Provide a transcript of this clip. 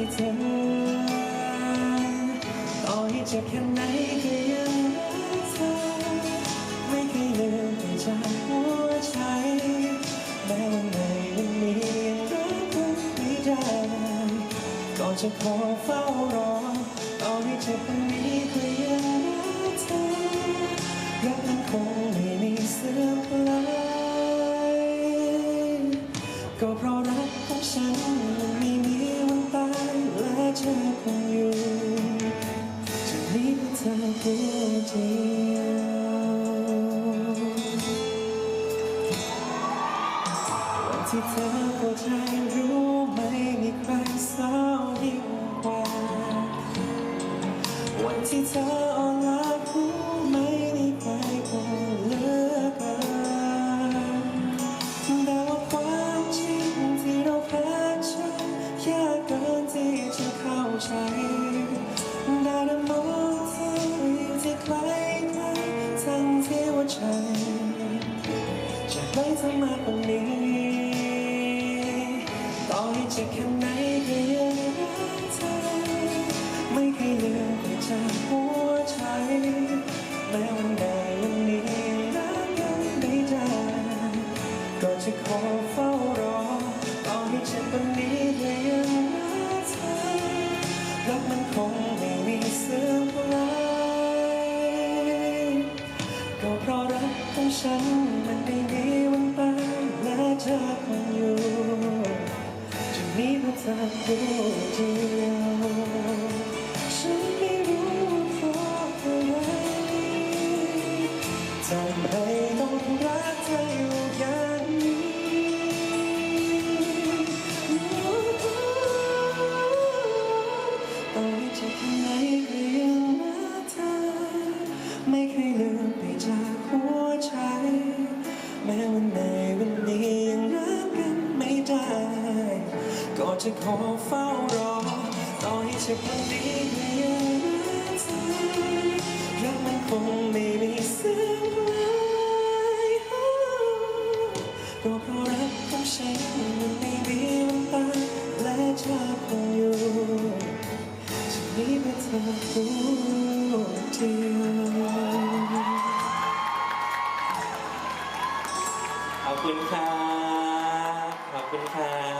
ที่เธอต่อให้เจ็บแค่ไหนก็ยังรักเธอไม่เคยลืมจากหัวใจแม้วันไหนวันนี้ยังรักกันไม่ได้ก็จะขอเฝ้ารอต่อให้เจ็บวันนี้ก็ยังรักเธอรักมันคงไม่มีเสื่อมคลายก็เพราะ เพื่อเธอผู้เดียววันที่เธอปวดใจรู้ไหมมีใครเศร้ายิ่งกว่า วันที่เธอ ใจ จะไม่ทำมากกว่านี้ต่อให้เจ็บแค่ไหนก็ยังรักเธอ ไม่เคยลืมไปจากหัวใจ แม้วันใดวันนี้รักกันไม่ได้ก็จะขอเฝ้ารอ ของฉันมันไม่มีวันตายและเธอคงอยู่จะมีเพื่อเธอเดียวฉันไม่รู้ว่าเพราะอะไรทำให้ต้องรักเธออยู่อย่างนี้ต่อให้จะแค่ไหนก็ยังรักเธอไม่เคยลืม จะขอเฝ้ารอ ต่อให้เจ็บวันนี้ก็ยังรักเธอรักมันคงไม่มีเสื่อมคลายก็เพราะรักของฉันมันไม่มีวันตายและเธอคงอยู่จะมีเพื่อเธอผู้เดียวขอบคุณครับ